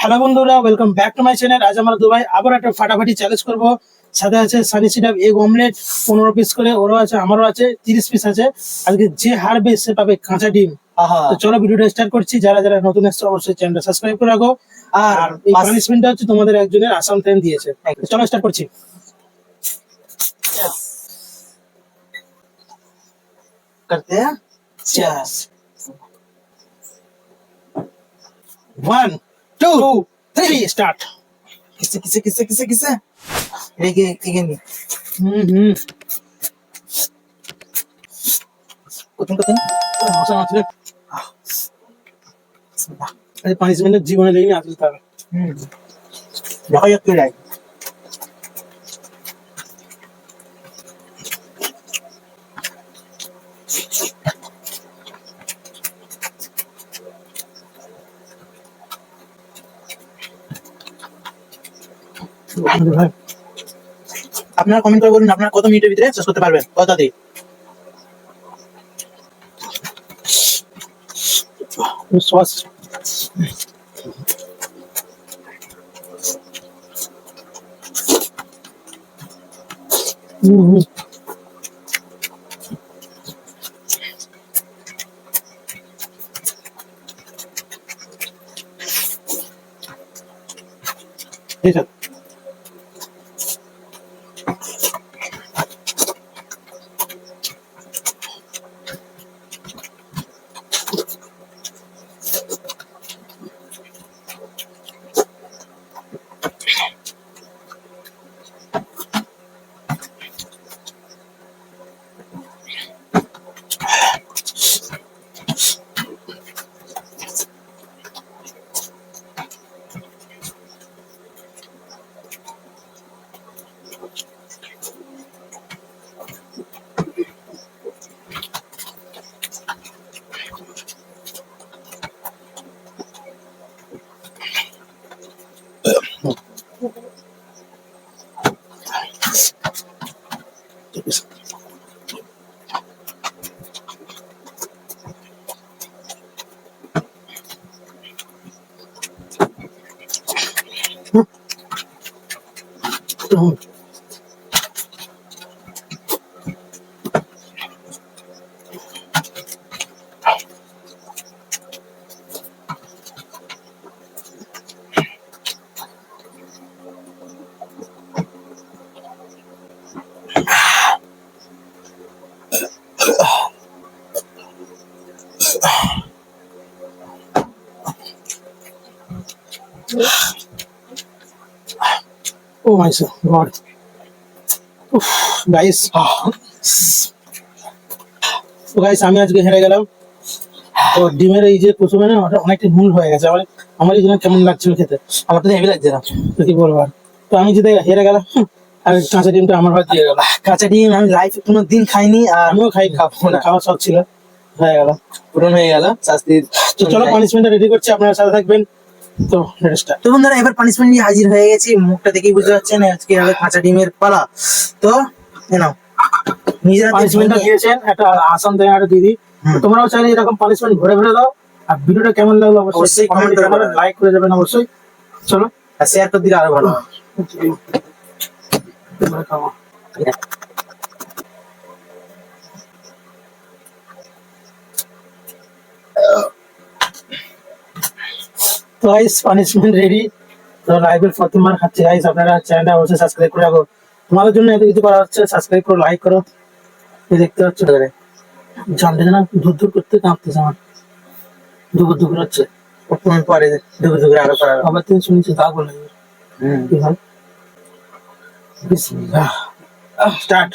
Hello বন্ধুরা welcome back to my channel আজ আমরা দুবাই আবার একটা ফাটাফাটি চ্যালেঞ্জ করব। সাথে আছে sunny side up egg omelette পনেরো পিস করে ওরও আছে আমারও আছে তিরিশ পিস আছে। আজকে যে হারবে সে পাবে কাঁচা ডিম। আহা। তো চলো ভিডিওটা স্টার্ট করছি। যারা যারা নতুন এসছো অবশ্যই চ্যানেলটা সাবস্ক্রাইব করে রাখো। আর আর এই পানিশমেন্টটা হচ্ছে তোমাদের একজনের আসাম ট্রেন দিয়েছে। চলো স্টার্ট করছি। करते हैं। Chess one two three start किसे किसे किसे किसे किससे एक एक एक हम्म कुतन कुतन मौसम आचले अरे पानी से मैंने जीवन लेने आचले था। हम्म। यहाँ यक कर ভাই আপনারা কমেন্ট করে বলুন, আপনারা কত মিনিটের ভিতরে শেষ করতে পারবেন? কত দিন? সস ঠিক আছে 좀 Yeah. Hmm Oh my god. Guys তো গাইস আমি আজকে হেরে গেলাম। তো ডিমের এই যে কুসুমে না ওটা অনেকটা ভুল হয়ে গেছে। আমার আমার এই জন্য কেমন লাগছিল খেতে? আমার তো হেভি লাগছে না তো কি বলব আর। তো আমি যদি হেরে গেলাম। আর কাঁচা ডিমটা আমার হাত দিয়ে গেল। কাঁচা ডিম আমি লাইফ কোনো দিন খাইনি আর আমিও খাই খাব না। খাওয়ার শখ ছিল। হয়ে গেল। পূরণ হয়ে গেল। শাস্তির তো চলো পানিশমেন্টটা রেডি করছি। আপনারা সাথে থাকবেন। তো তো বন্ধুরা এবার পানিশমেন্ট নিয়ে হাজির হয়ে গেছি। মুখটা দেখেই বুঝতে পারছেন আজকে হবে কাঁচা ডিমের পালা। তো নাও নিজেরা পানিশমেন্টটা দিয়েছেন একটা আসাম থেকে একটা দিদি। তোমরাও চাইলে এরকম পানিশমেন্ট ঘুরে ঘুরে দাও। আর ভিডিওটা কেমন লাগল অবশ্যই কমেন্ট করে। লাইক করে যাবেন অবশ্যই। চলো। আর শেয়ার করে দিলে আরও ভালো তো গাইস পানিশমেন্ট রেডি তো লাইভের প্রথমবার খাচ্ছি গাইস আপনারা চ্যানেলটা অবশ্যই সাবস্ক্রাইব করে রাখো। তোমাদের জন্য এত কিছু করা হচ্ছে সাবস্ক্রাইব করো লাইক করো। এই দেখতে পাচ্ছ ধরে জানতে না দূর দূর করতে কাঁপতেছে আমার। দুপুর দুপুর হচ্ছে। ফোন পরে দুপুর দুপুরে আরও করার আবার তুমি শুনেছি তা বলে কি হয়? স্টার্ট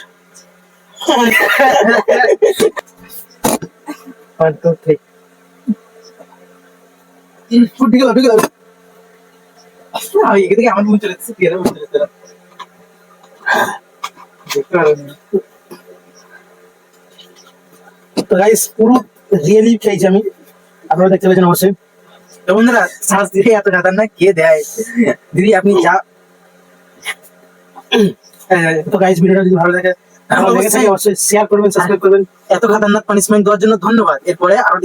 ওয়ান টু গেল গেল আমার চলে না। তো গাইস পুরো রিয়েলি আমি। আপনারা দেখতে পেয়েছেন অবশ্যই। তো বন্ধুরা শ্বাস দিয়ে এত খাতারনাক কে দেয়? দিদি আপনি যা তো গাইস ভিডিওটা যদি ভালো লাগে থাকে অবশ্যই। শেয়ার করবেন সাবস্ক্রাইব করবেন। এত খাতারনাক পানিশমেন্ট দেওয়ার জন্য ধন্যবাদ। এরপরে আরও